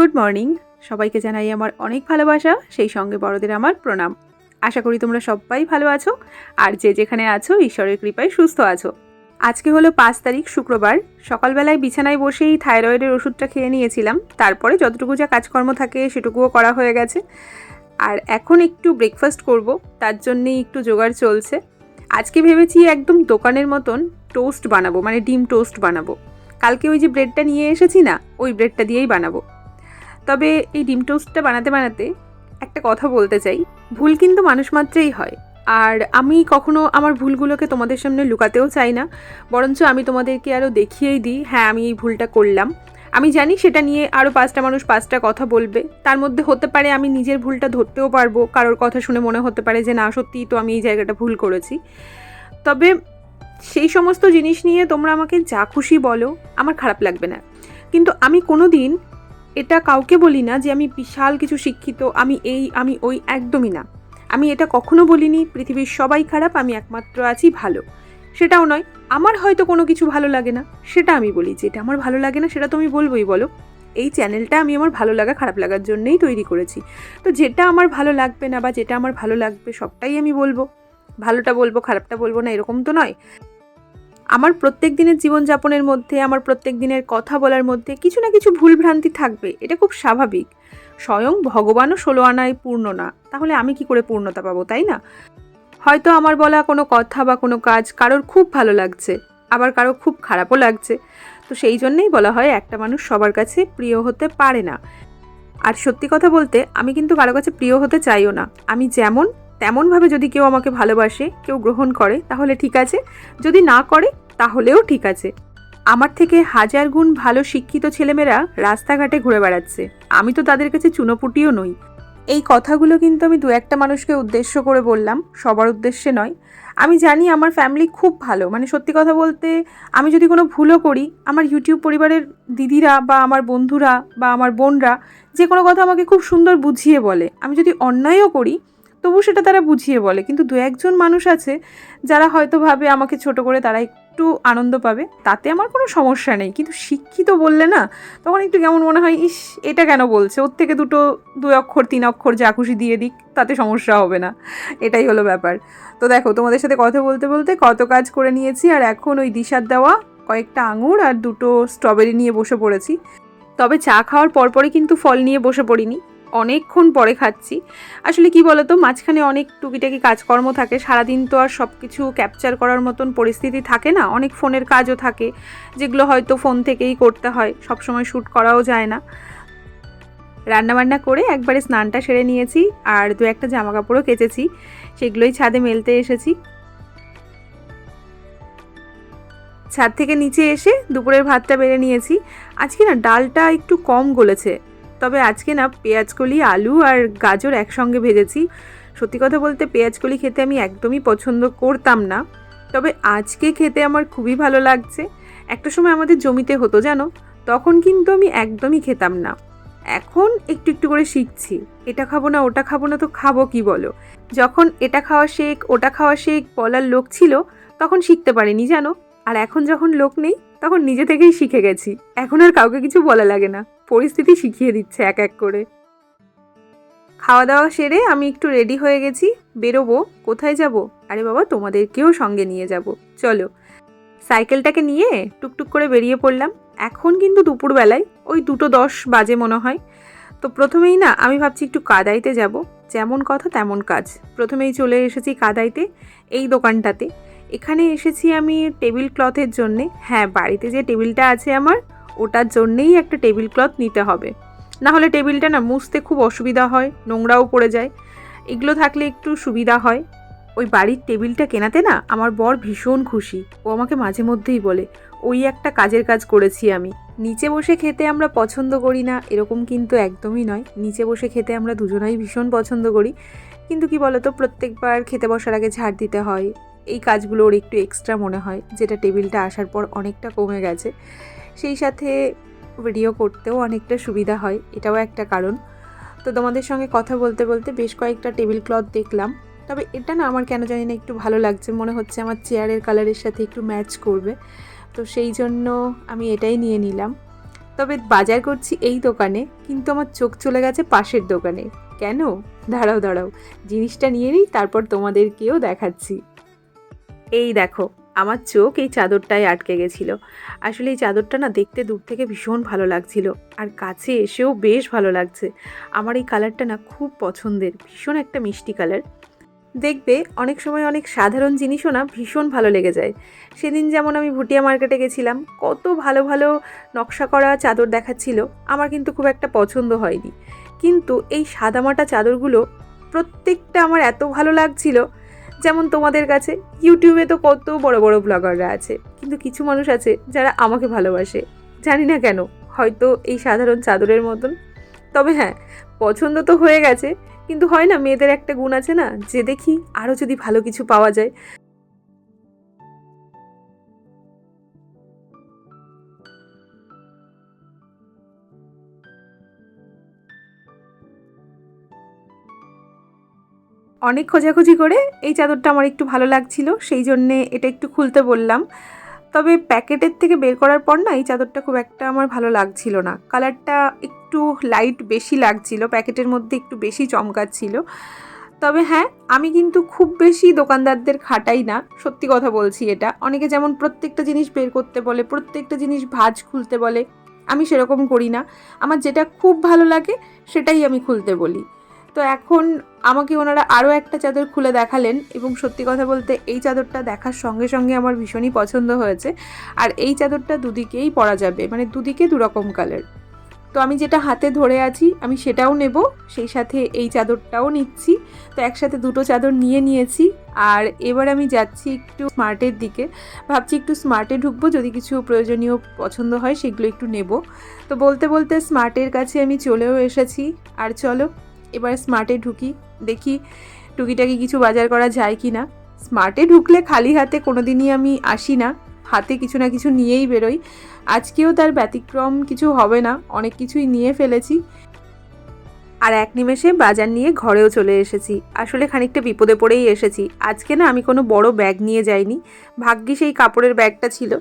Good morning সবাইকে জানাই আমার অনেক ভালোবাসা, সেই সঙ্গে বড়দের আমার প্রণাম। আশা করি তোমরা সবাই ভালো আছো, আর যে যেখানে আছো, ঈশ্বরের কৃপায় সুস্থ আছো। আজকে হলো পাঁচ তারিখ, শুক্রবার। সকালবেলায় বিছানায় বসেই থাইরয়েডের ওষুধটা খেয়ে নিয়েছিলাম। তারপরে যতটুকু যা কাজকর্ম থাকে, সেটুকুও করা হয়ে গেছে। আর এখন একটু ব্রেকফাস্ট করব, তার জন্যেই একটু জোগাড় চলছে। আজকে ভেবেছি একদম দোকানের মতন টোস্ট বানাবো মানে ডিম টোস্ট বানাবো। কালকে ওই যে ব্রেডটা নিয়ে এসেছি না, ওই ব্রেডটা দিয়েই বানাবো। তবে এই ডিম টোস্টটা বানাতে বানাতে একটা কথা বলতে চাই। ভুল কিন্তু মানুষ মাত্রেই হয়। আর আমি কখনো আমার ভুলগুলোকে তোমাদের সামনে লুকাতেও চাই না। বরঞ্চ আমি তোমাদেরকে আরও দেখিয়েই দিই হ্যাঁ আমি এই ভুলটা করলাম। আমি জানি সেটা নিয়ে আরও পাঁচটা মানুষ পাঁচটা কথা বলবে। তার মধ্যে হতে পারে আমি নিজের ভুলটা ধরতেও পারব। কারোর কথা শুনে মনে হতে পারে যে, না, সত্যিই তো আমি এই জায়গাটা ভুল করেছি। তবে সেই সমস্ত জিনিস নিয়ে তোমরা আমাকে যা খুশি বলো, আমার খারাপ লাগবে না। কিন্তু আমি কোনো দিন এটা কাউকে বলি না যে আমি বিশাল কিছু শিক্ষিত, আমি এই, আমি ওই একদমই না। আমি এটা কখনো বলিনি, পৃথিবীর সবাই খারাপ, আমি একমাত্র আছি ভালো। সেটাও নয়, আমার হয়তো কোনো কিছু ভালো লাগে না, সেটা আমি বলি। যে এটা আমার ভালো লাগে না, সেটা তো আমি বলবোই, বলো। এই চ্যানেলটা আমি আমার ভালো লাগা, খারাপ লাগার জন্যেই তৈরি করেছি। তো যেটা আমার ভালো লাগবে না বা যেটা আমার ভালো লাগবে, সবটাই আমি বলব। ভালোটা বলব, খারাপটা বলব না, এরকম তো নয়। আমার প্রত্যেক দিনের জীবনযাপনের মধ্যে, আমার প্রত্যেক দিনের কথা বলার মধ্যে কিছু না কিছু ভুলভ্রান্তি থাকবে, এটা খুব স্বাভাবিক। স্বয়ং ভগবানও ষোলো আনায় পূর্ণ না, তাহলে আমি কি করে পূর্ণতা পাবো, তাই না? হয়তো আমার বলা কোনো কথা বা কোনো কাজ কারোর খুব ভালো লাগছে, আবার কারও খুব খারাপও লাগছে। তো সেই জন্যেই বলা হয় একটা মানুষ সবার কাছে প্রিয় হতে পারে না। আর সত্যি কথা বলতে, আমি কিন্তু কারও কাছে প্রিয় হতে চাইও না। আমি যেমন তেমনভাবে যদি কেউ আমাকে ভালোবাসে, কেউ গ্রহণ করে, তাহলে ঠিক আছে। যদি না করে, তাহলেও ঠিক আছে। আমার থেকে হাজার গুণ ভালো শিক্ষিত ছেলেমেয়েরা রাস্তাঘাটে ঘুরে বেড়াচ্ছে। আমি তো তাদের কাছে চুনোপুটিও নই। এই কথাগুলো কিন্তু আমি দু একটা মানুষকে উদ্দেশ্য করে বললাম, সবার উদ্দেশ্যে নয়। আমি জানি আমার ফ্যামিলি খুব ভালো। মানে সত্যি কথা বলতে, আমি যদি কোনো ভুলও করি, আমার ইউটিউব পরিবারের দিদিরা বা আমার বন্ধুরা বা আমার বোনরা যে কোনো কথা আমাকে খুব সুন্দর বুঝিয়ে বলে। আমি যদি অন্যায়ও করি তবু সেটা তারা বুঝিয়ে বলে। কিন্তু দু একজন মানুষ আছে, যারা হয়তো ভাবে আমাকে ছোট করে তারা একটু আনন্দ পাবে, তাতে আমার কোনো সমস্যা নেই। কিন্তু শিক্ষিত বললে না, তখন একটু কেমন মনে হয়, ইস, এটা কেন বলছে? ওর থেকে দুটো দুই অক্ষর, তিন অক্ষর যা খুশি দিয়ে দিক, তাতে সমস্যা হবে না। এটাই হলো ব্যাপার। তো দেখো, তোমাদের সাথে কথা বলতে বলতে কত কাজ করে নিয়েছি, আর এখন ওই দিশার দেওয়া কয়েকটা আঙুর আর দুটো স্ট্রবেরি নিয়ে বসে পড়েছি। তবে চা খাওয়ার পরপরই কিন্তু ফল নিয়ে বসে পড়িনি। অনেকক্ষণ পরে খাচ্ছি। আসলে কি বলতো, মাঝখানে অনেক টুকিটাকি কাজকর্ম থাকে, সারাদিন তো আর সব কিছু ক্যাপচার করার মতন পরিস্থিতি থাকে না, অনেক ফোনের কাজও থাকে, যেগুলো হয়তো ফোন থেকেই করতে হয়, সবসময় শ্যুট করাও যায় না। রান্নাবান্না করে একবারে স্নানটা সেরে নিয়েছি, আর দু একটা জামা কাপড়ও কেচেছি, সেগুলোই ছাদে মেলতে এসেছি। ছাদ থেকে নিচে এসে দুপুরের ভাতটা বেড়ে নিয়েছি। আজকে না ডালটা একটু কম গলেছে। তবে আজকে না পেঁয়াজকলি, আলু আর গাজর একসঙ্গে ভেজেছি। সত্যি কথা বলতে পেঁয়াজকলি খেতে আমি একদমই পছন্দ করতাম না। তবে আজকে খেতে আমার খুবই ভালো লাগছে। একটা সময় আমাদের জমিতে হতো, জানো? তখন কিন্তু আমি একদমই খেতাম না। এখন একটু একটু করে শিখছি। এটা খাব না, ওটা খাব না, তো খাব কি বলো? যখন এটা খাওয়া শেখ, ওটা খাওয়া শেখ বলার লোক ছিল, তখন শিখতে পারিনি, জানো? আর এখন যখন লোক নেই, তখন নিজে থেকেই শিখে গেছি। এখন আর কাউকে কিছু বলা লাগে না। পরিস্থিতি শিখিয়ে দিচ্ছে এক এক করে। খাওয়া দাওয়া সেরে আমি একটু রেডি হয়ে গেছি, বেরোবো, কোথায় যাব? আরে বাবা, তোমাদেরকেও সঙ্গে নিয়ে যাব। চলো। সাইকেলটাকে নিয়ে টুকটুক করে বেরিয়ে পড়লাম। এখন কিন্তু দুপুরবেলায়, ওই দুটো দশ বাজে মনে হয়। তো প্রথমেই না, আমি ভাবছি একটু কাদাইতে যাব। যেমন কথা তেমন কাজ। প্রথমেই চলে এসেছি কাদাইতে, এই দোকানটাতে। এখানে এসেছি আমি টেবিল ক্লথের জন্যে। হ্যাঁ বাড়িতে যে টেবিলটা আছে আমার ওটার জন্যেই একটা টেবিল ক্লথ নিতে হবে। না হলে টেবিলটা না মুছতে খুব অসুবিধা হয়, নোংরাও পড়ে যায়। এগুলো থাকলে একটু সুবিধা হয়। ওই বাড়ির টেবিলটা কেনাতে না আমার বর ভীষণ খুশি। ও আমাকে মাঝে মধ্যেই বলে, ওই একটা কাজের কাজ করেছি আমি। নিচে বসে খেতে আমরা পছন্দ করি না। এরকম কিন্তু একদমই নয়। নিচে বসে খেতে আমরা দুজনাই ভীষণ পছন্দ করি। কিন্তু কি বলতো, প্রত্যেকবার খেতে বসার আগে ঝাড় দিতে হয়। এই কাজগুলো ওর একটু এক্সট্রা মনে হয়, যেটা টেবিলটা আসার পর অনেকটা কমে গেছে। সেই সাথে ভিডিও করতেও অনেকটা সুবিধা হয়, এটাও একটা কারণ। তো তোমাদের সঙ্গে কথা বলতে বলতে বেশ কয়েকটা টেবিল ক্লথ দেখলাম। তবে এটা না আমার কেন জানি না একটু ভালো লাগছে, মনে হচ্ছে আমার চেয়ারের কালারের সাথে একটু ম্যাচ করবে। তো সেই জন্য আমি এটাই নিয়ে নিলাম। তবে বাজার করছি এই দোকানে, কিন্তু আমার চোখ চলে গেছে পাশের দোকানে। কেন? দাঁড়াও দাঁড়াও। জিনিসটা নিয়ে নিই, তারপর তোমাদেরকেও দেখাচ্ছি। এই দেখো আমার চোখ এই চাদরটায় আটকে গেছিল। আসলে এই চাদরটা না দেখতে দূর থেকে ভীষণ ভালো লাগছিল আর কাছে এসেও বেশ ভালো লাগছে। আমার এই কালারটা না খুব পছন্দের, ভীষণ একটা মিষ্টি কালার। দেখবে অনেক সময় অনেক সাধারণ জিনিসও না ভীষণ ভালো লেগে যায়। সেদিন যেমন আমি ভুটিয়া মার্কেটে গেছিলাম, কত ভালো ভালো নকশা করা চাদর দেখাচ্ছিল, আমার কিন্তু খুব একটা পছন্দ হয়নি। কিন্তু এই সাদামাটা চাদরগুলো প্রত্যেকটা আমার এত ভালো লাগছিল যেমন তোমাদের কাছে ইউটিউবে তো কত বড় বড় ব্লগাররা আছে, কিন্তু কিছু মানুষ আছে যারা আমাকে ভালোবাসে। জানি না কেন, হয়তো এই সাধারণ চাদরের মতন। তবে হ্যাঁ পছন্দ তো হয়ে গেছে, কিন্তু হয় না, মেয়েদের একটা গুণ আছে না, যে দেখি আরও যদি ভালো কিছু পাওয়া যায়। অনেক খোঁজাখুঁজি করে এই চাদরটা আমার একটু ভালো লাগছিল, সেই জন্যে এটা একটু খুলতে বললাম। তবে প্যাকেটের থেকে বের করার পর না এই চাদরটা খুব একটা আমার ভালো লাগছিল না। কালারটা একটু লাইট বেশি লাগছিল, প্যাকেটের মধ্যে একটু বেশি চমকাচ্ছিল। তবে হ্যাঁ আমি কিন্তু খুব বেশি দোকানদারদের খাটাই না, সত্যি কথা বলছি এটা। অনেকে যেমন প্রত্যেকটা জিনিস বের করতে বলে, প্রত্যেকটা জিনিস ভাজ খুলতে বলে, আমি সেরকম করি না। আমার যেটা খুব ভালো লাগে সেটাই আমি খুলতে বলি। তো এখন আমাকে ওনারা আরও একটা চাদর খুলে দেখালেন এবং সত্যি কথা বলতে এই চাদরটা দেখার সঙ্গে সঙ্গে আমার ভীষণই পছন্দ হয়েছে। আর এই চাদরটা দুদিকেই পরা যাবে মানে দুদিকে দুরকম কালার তো আমি যেটা হাতে ধরে আছি, আমি সেটাও নেব, সেই সাথে এই চাদরটাও নিচ্ছি। তো একসাথে দুটো চাদর নিয়ে নিয়েছি। আর এবার আমি যাচ্ছি একটু স্মার্টের দিকে। ভাবছি একটু স্মার্টে ঢুকবো, যদি কিছু প্রয়োজনীয় পছন্দ হয় সেগুলো একটু নেব। তো বলতে বলতে স্মার্টের কাছে আমি চলেও এসেছি। আর চলো এবার স্মার্টে ঢুকি, দেখি টুকিটাকি কিছু বাজার করা যায় কি না। স্মার্টে ঢুকলে খালি হাতে কোনো দিনই আমি আসি না, হাতে কিছু না কিছু নিয়েই বেরোই। আজকেও তার ব্যতিক্রম কিছু হবে না, অনেক কিছুই নিয়ে ফেলেছি। আর এক নিমেষে বাজার নিয়ে ঘরেও চলে এসেছি। আসলে খানিকটা বিপদে পড়েই এসেছি। আজকে না আমি কোনো বড় ব্যাগ নিয়ে যাইনি ভাগ্যি সেই কাপড়ের ব্যাগটা ছিল।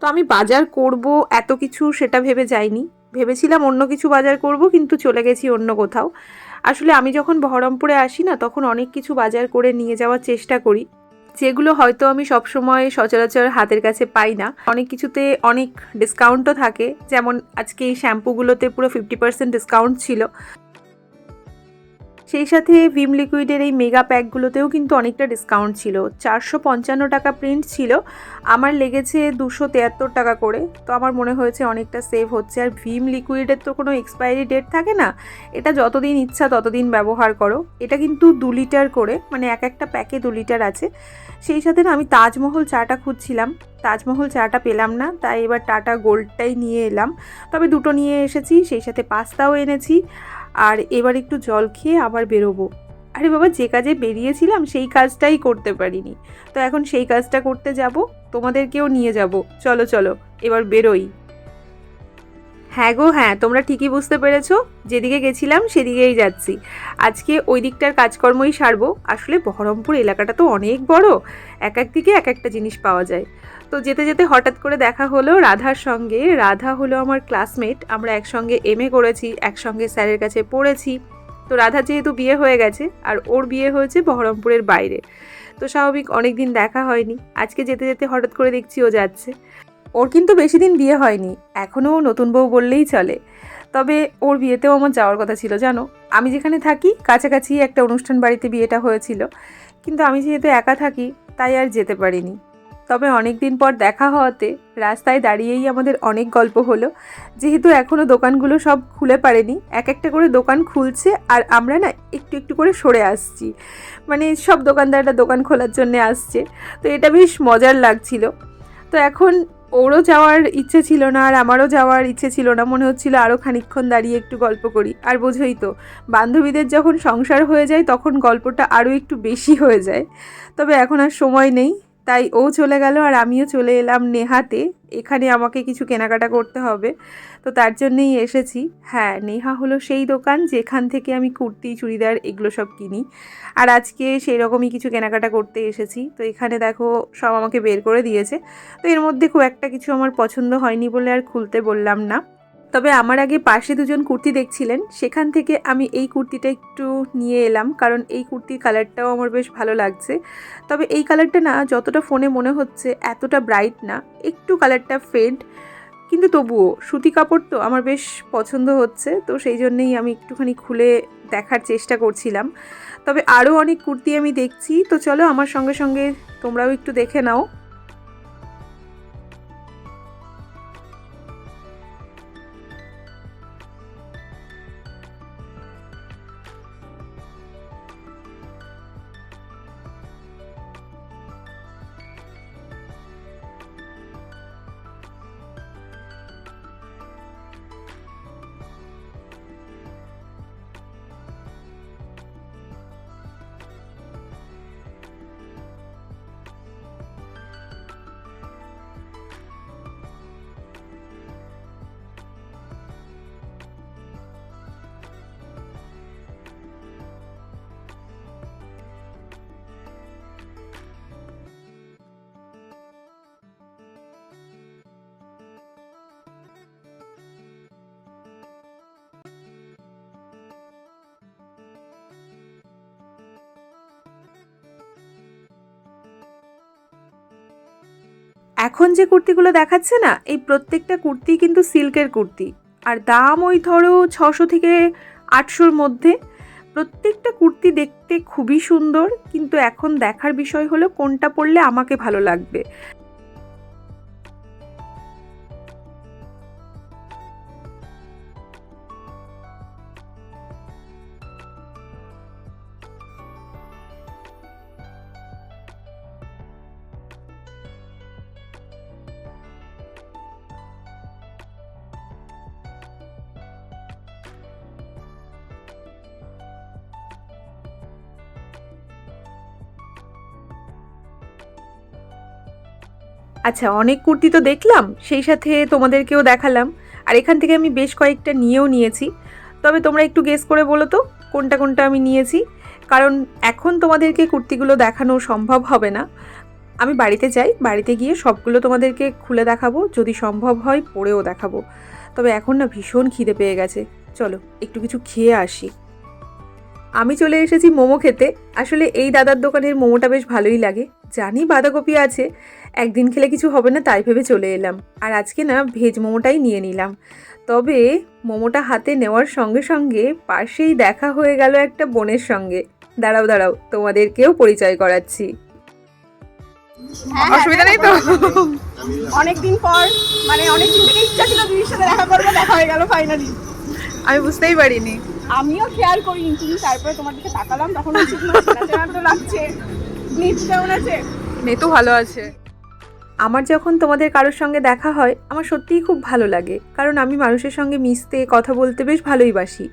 তো আমি বাজার করব এত কিছু সেটা ভেবে যাইনি। ভেবেছিলাম অন্য কিছু বাজার করব, কিন্তু চলে গেছি অন্য কোথাও। আসলে আমি যখন বহরমপুরে আসি না, তখন অনেক কিছু বাজার করে নিয়ে যাওয়ার চেষ্টা করি। যেগুলো হয়তো আমি সবসময় সচরাচর হাতের কাছে পাই না। অনেক কিছুতে অনেক ডিসকাউন্টও থাকে। যেমন আজকে এই শ্যাম্পুগুলোতে পুরো ফিফটি পার্সেন্ট ডিসকাউন্ট ছিল। সেই সাথে ভিম লিকুইডের এই মেগা প্যাকগুলোতেও কিন্তু অনেকটা ডিসকাউন্ট ছিল। চারশো পঞ্চান্ন টাকা প্রিন্ট ছিল, আমার লেগেছে দুশো তেয়াত্তর টাকা করে। তো আমার মনে হয়েছে অনেকটা সেভ হচ্ছে। আর ভিম লিকুইডের তো কোনো এক্সপায়ারি ডেট থাকে না। এটা যতদিন ইচ্ছা ততদিন ব্যবহার করো। এটা কিন্তু দু লিটার করে মানে এক একটা প্যাকে দু লিটার আছে। সেই সাথে না আমি তাজমহল চাটা খুঁজছিলাম। তাজমহল চাটা পেলাম না, তাই এবার টাটা গোল্ডটাই নিয়ে এলাম। তবে দুটো নিয়ে এসেছি, সেই সাথে পাস্তাও এনেছি। আর এবার একটু জল খেয়ে আবার বেরোবো। আরে বাবা, যে কাজে বেরিয়েছিলাম সেই কাজটাই করতে পারিনি। তো এখন সেই কাজটা করতে যাব, তোমাদেরকেও নিয়ে যাব। চলো চলো, এবার বেরোই। হ্যাঁ গো হ্যাঁ তোমরা ঠিকই বুঝতে পেরেছ। যেদিকে গেছিলাম, সেদিকেই যাচ্ছি। আজকে ওই দিকটার কাজকর্মই সারবো। আসলে বহরমপুর এলাকাটা তো অনেক বড়। এক এক দিকে এক একটা জিনিস পাওয়া যায়। তো যেতে যেতে হঠাৎ করে দেখা হলো রাধার সঙ্গে। রাধা হলো আমার ক্লাসমেট আমরা একসঙ্গে এম এ করেছি, একসঙ্গে স্যারের কাছে পড়েছি। তো রাধা যেহেতু বিয়ে হয়ে গেছে, আর ওর বিয়ে হয়েছে বহরমপুরের বাইরে। তো স্বাভাবিক অনেক দিন দেখা হয়নি। আজকে যেতে যেতে হঠাৎ করে দেখছি ও যাচ্ছে। ওর কিন্তু বেশি দিন বিয়ে হয়নি, এখনও নতুন বউ বললেই চলে। তবে ওর বিয়েতেও আমার যাওয়ার কথা ছিল, জানো? আমি যেখানে থাকি, কাছাকাছি একটা অনুষ্ঠান বাড়িতে বিয়েটা হয়েছিল। কিন্তু আমি যেহেতু একা থাকি, তাই আর যেতে পারিনি। তবে অনেক দিন পর দেখা হওয়াতে রাস্তায় দাঁড়িয়েই আমাদের অনেক গল্প হলো। যেহেতু এখনও দোকানগুলো সব খুলে পারেনি এক একটা করে দোকান খুলছে আর আমরা না একটু একটু করে সরে আসছি। মানে সব দোকানদাররা দোকান খোলার জন্য আসছে। তো এটা বেশ মজার লাগছিল। তো এখন ওরও যাওয়ার ইচ্ছে ছিল না আর আমারও যাওয়ার ইচ্ছে ছিল না। মনে হচ্ছিল আরও খানিক্ষণ দাঁড়িয়ে একটু গল্প করি। আর বোঝোই তো, বান্ধবীদের যখন সংসার হয়ে যায় তখন গল্পটা আরও একটু বেশি হয়ে যায়। তবে এখন আর সময় নেই। তাই ও চলে গেল আর আমিও চলে এলাম নেহাতে। এখানে আমাকে কিছু কেনাকাটা করতে হবে। তো তার জন্যেই এসেছি। হ্যাঁ নেহা হলো সেই দোকান যেখান থেকে আমি কুর্তি, চুড়িদার এগুলো সব কিনি। আর আজকে সেই রকমই কিছু কেনাকাটা করতে এসেছি। তো এখানে দেখো, সব আমাকে বের করে দিয়েছে। তো এর মধ্যে খুব একটা কিছু আমার পছন্দ হয়নি বলে আর খুলতে বললাম না। তবে আমার আগে পাশে দুজন কুর্তি দেখছিলেন, সেখান থেকে আমি এই কুর্তিটা একটু নিয়ে এলাম, কারণ এই কুর্তির কালারটাও আমার বেশ ভালো লাগছে। তবে এই কালারটা না, যতটা ফোনে মনে হচ্ছে, এতটা ব্রাইট না, একটু কালারটা ফেড, কিন্তু তবুও সুতি কাপড় তো আমার বেশ পছন্দ হচ্ছে, তো সেই জন্যেই আমি একটুখানি খুলে দেখার চেষ্টা করছিলাম। তবে আরও অনেক কুর্তি আমি দেখছি, তো চলো আমার সঙ্গে সঙ্গে তোমরাও একটু দেখে নাও। এখন যে কুর্তিগুলো দেখাচ্ছে না, এই প্রত্যেকটা কুর্তি কিন্তু সিল্কের কুর্তি। আর দাম ওই ধরো ছশো থেকে আটশোর মধ্যে। প্রত্যেকটা কুর্তি দেখতে খুবই সুন্দর, কিন্তু এখন দেখার বিষয় হলো কোনটা পরলে আমাকে ভালো লাগবে। আচ্ছা অনেক কুর্তি তো দেখলাম, সেই সাথে তোমাদেরকেও দেখালাম। আর এখান থেকে আমি বেশ কয়েকটা নিয়েও নিয়েছি। তবে তোমরা একটু গেস করে বলো তো, কোনটা কোনটা আমি নিয়েছি? কারণ এখন তোমাদেরকে কুর্তিগুলো দেখানো সম্ভব হবে না। আমি বাড়িতে যাই, বাড়িতে গিয়ে সবগুলো তোমাদেরকে খুলে দেখাবো, যদি সম্ভব হয় পরেও দেখাবো। তবে এখন না ভীষণ খিদে পেয়ে গেছে। চলো, একটু কিছু খেয়ে আসি। আমি চলে এসেছি মোমো খেতে। আসলে এই দাদার দোকানের মোমোটা বেশ ভালোই লাগে। জানি বাঁধাকপি আছে। একদিন খেলে কিছু হবে না তাই ভেবে চলে এলাম। আর আজকে না ভেজ মোমোটাই নিয়ে নিলাম। তবে মোমোটা হাতে নেওয়ার সঙ্গে সঙ্গে পাশেই দেখা হয়ে গেল একটা বোনের সঙ্গে। দাঁড়াও দাঁড়াও তোমাদেরকেও পরিচয় করাচ্ছি। হ্যাঁ, অসুবিধা নেই তো? অনেকদিন পর মানে অনেকদিন থেকে ইচ্ছা ছিল দিদির সাথে দেখা করব দেখা হয়ে গেল ফাইনালি আমি বুঝতেই পারিনি। আমিও খেয়াল করিনি, তুমি তারপরে তোমার দিকে তাকালাম, তখন তো লাগছে নিচ কেমন আছে নেতু ভালো আছে। আমার যখন তোমাদের কারোর সঙ্গে দেখা হয়, আমার সত্যিই খুব ভালো লাগে, কারণ আমি মানুষের সঙ্গে মিশতে, কথা বলতে বেশ ভালোই বাসি।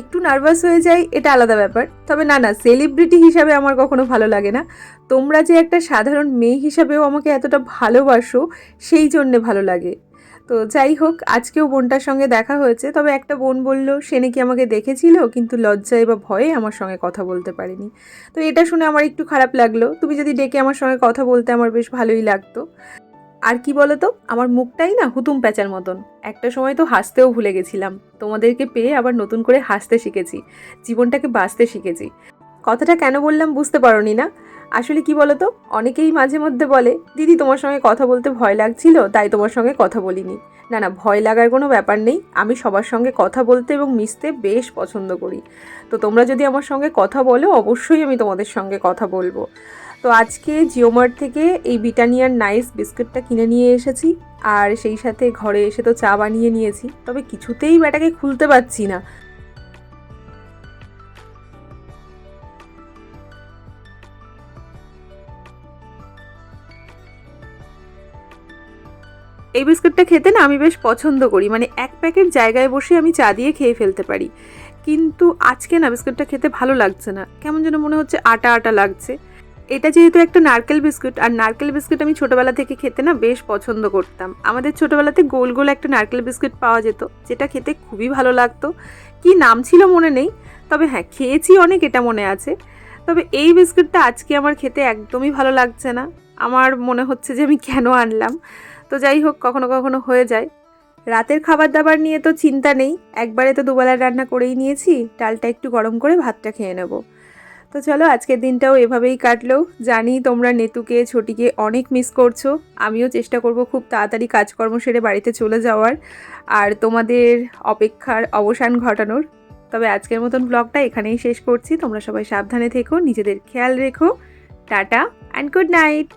একটু নার্ভাস হয়ে যাই, এটা আলাদা ব্যাপার। তবে না না সেলিব্রিটি হিসাবে আমার কখনো ভালো লাগে না। তোমরা যে একটা সাধারণ মেয়ে হিসাবেও আমাকে এতটা ভালোবাসো, সেই জন্যে ভালো লাগে। তো যাই হোক, আজকেও বোনটার সঙ্গে দেখা হয়েছে। তবে একটা বোন বলল, সে নাকি আমাকে দেখেছিল, কিন্তু লজ্জায় বা ভয়ে আমার সঙ্গে কথা বলতে পারেনি। তো এটা শুনে আমার একটু খারাপ লাগল। তুমি যদি ডেকে আমার সঙ্গে কথা বলতে, আমার বেশ ভালোই লাগতো। আর কি বলো তো আমার মুখটাই না হুতুম প্যাঁচার মতন। একটা সময় তো হাসতেও ভুলে গেছিলাম। তোমাদেরকে পেয়ে আবার নতুন করে হাসতে শিখেছি, জীবনটাকে বাঁচতে শিখেছি। কথাটা কেন বললাম বুঝতে পারোনি না। আসলে কি বলো তো অনেকেই মাঝে মধ্যে বলে, দিদি, তোমার সঙ্গে কথা বলতে ভয় লাগছিল, তাই তোমার সঙ্গে কথা বলিনি। না না, ভয় লাগার কোনো ব্যাপার নেই। আমি সবার সঙ্গে কথা বলতে এবং মিশতে বেশ পছন্দ করি। তো তোমরা যদি আমার সঙ্গে কথা বলো, অবশ্যই আমি তোমাদের সঙ্গে কথা বলব। তো আজকে জিওমার্ট থেকে এই বিটানিয়ার নাইস বিস্কুটটা কিনে নিয়ে এসেছি। আর সেই সাথে ঘরে এসে তো চা বানিয়ে নিয়েছি। তবে কিছুতেই ব্যাটাকে খুলতে পারছি না। এই বিস্কুটটা খেতে না আমি বেশ পছন্দ করি। মানে এক প্যাকেট জায়গায় বসে আমি চা দিয়ে খেয়ে ফেলতে পারি। কিন্তু আজকে না বিস্কুটটা খেতে ভালো লাগছে না। কেমন যেন মনে হচ্ছে আটা আটা লাগছে। এটা যেহেতু একটা নারকেল বিস্কুট, আর নারকেল বিস্কুট আমি ছোটোবেলা থেকে খেতে না বেশ পছন্দ করতাম। আমাদের ছোটোবেলাতে গোল গোল একটা নারকেল বিস্কুট পাওয়া যেত, যেটা খেতে খুবই ভালো লাগতো। কি নাম ছিল মনে নেই, তবে হ্যাঁ খেয়েছি অনেক এটা মনে আছে। তবে এই বিস্কুটটা আজকে আমার খেতে একদমই ভালো লাগছে না। আমার মনে হচ্ছে যে আমি কেন আনলাম। তো যাই হোক, কখনো কখনো হয়ে যায়। রাতের খাবার দাবার নিয়ে তো চিন্তা নেই। একবারে তো দুবেলা রান্না করেই নিয়েছি। ডালটা একটু গরম করে ভাতটা খেয়ে নেব। তো চলো, আজকের দিনটাও এভাবেই কাটলো। জানি তোমরা নেতুকে, ছোটিকে অনেক মিস করছ। আমিও চেষ্টা করব খুব তাড়াতাড়ি কাজকর্ম সেরে বাড়িতে চলে যাওয়ার আর তোমাদের অপেক্ষার অবসান ঘটানোর। তবে আজকের মতন ব্লগটা এখানেই শেষ করছি। তোমরা সবাই সাবধানে থেকো, নিজেদের খেয়াল রেখো। Tata and good night